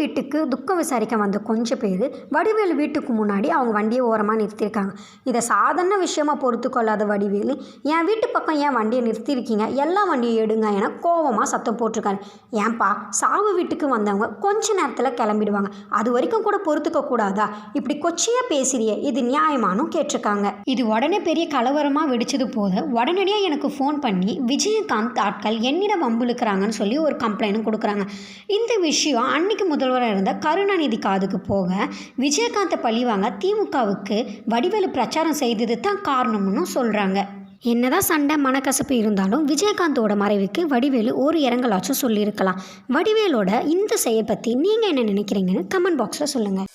வீட்டுக்கு துக்கம் விசாரிக்க வந்த கொஞ்சம் பேர் வடிவேலு வீட்டுக்கு முன்னாடி அவங்க வண்டியை ஓரமாக நிறுத்தியிருக்காங்க. இதை சாதாரண விஷயமா பொறுத்து கொள்ளாத வடிவேலு என் வீட்டு பக்கம் ஏன் வண்டியை நிறுத்தியிருக்கீங்க எல்லா வண்டியும் எடுங்க என கோவமாக சத்தம் போட்டிருக்காரு. ஏன்பா சாவு வீட்டுக்கு வந்தவங்க கொஞ்ச நேரத்தில் கிளம்பிடுவாங்க. அது வரைக்கும் கூட பொறுத்துக்க கூடாதா? இப்படி கொச்சையாக பேசுறிய இது நியாயமானும் கேட்டிருக்காங்க. இது உடனே பெரிய கலவரமாக வெடிச்சது போது உடனடியாக எனக்கு ஃபோன் பண்ணி விஜயகாந்த் ஆட்கள் என்னிடம் வம்புழுக்கிறாங்கன்னு சொல்லி ஒரு கம்ப்ளைண்ட் கொடுக்குறாங்க. இந்த விஷயம் அன்னைக்கு முதல்வராக இருந்த கருணாநிதி காதுக்கு போக விஜயகாந்தை பழிவாங்க திமுகவுக்கு வடிவேலு பிரச்சாரம் செய்தது தான் காரணம்னு சொல்கிறாங்க என்னதான் சண்டை மனக்கசப்பு இருந்தாலும் விஜயகாந்தோட மறைவுக்கு வடிவேலு ஒரு இரங்கலாச்சும் சொல்லியிருக்கலாம். வடிவேலோட இந்த செயல் பற்றி நீங்கள் என்ன நினைக்கிறீங்கன்னு கமெண்ட் பாக்ஸில் சொல்லுங்கள்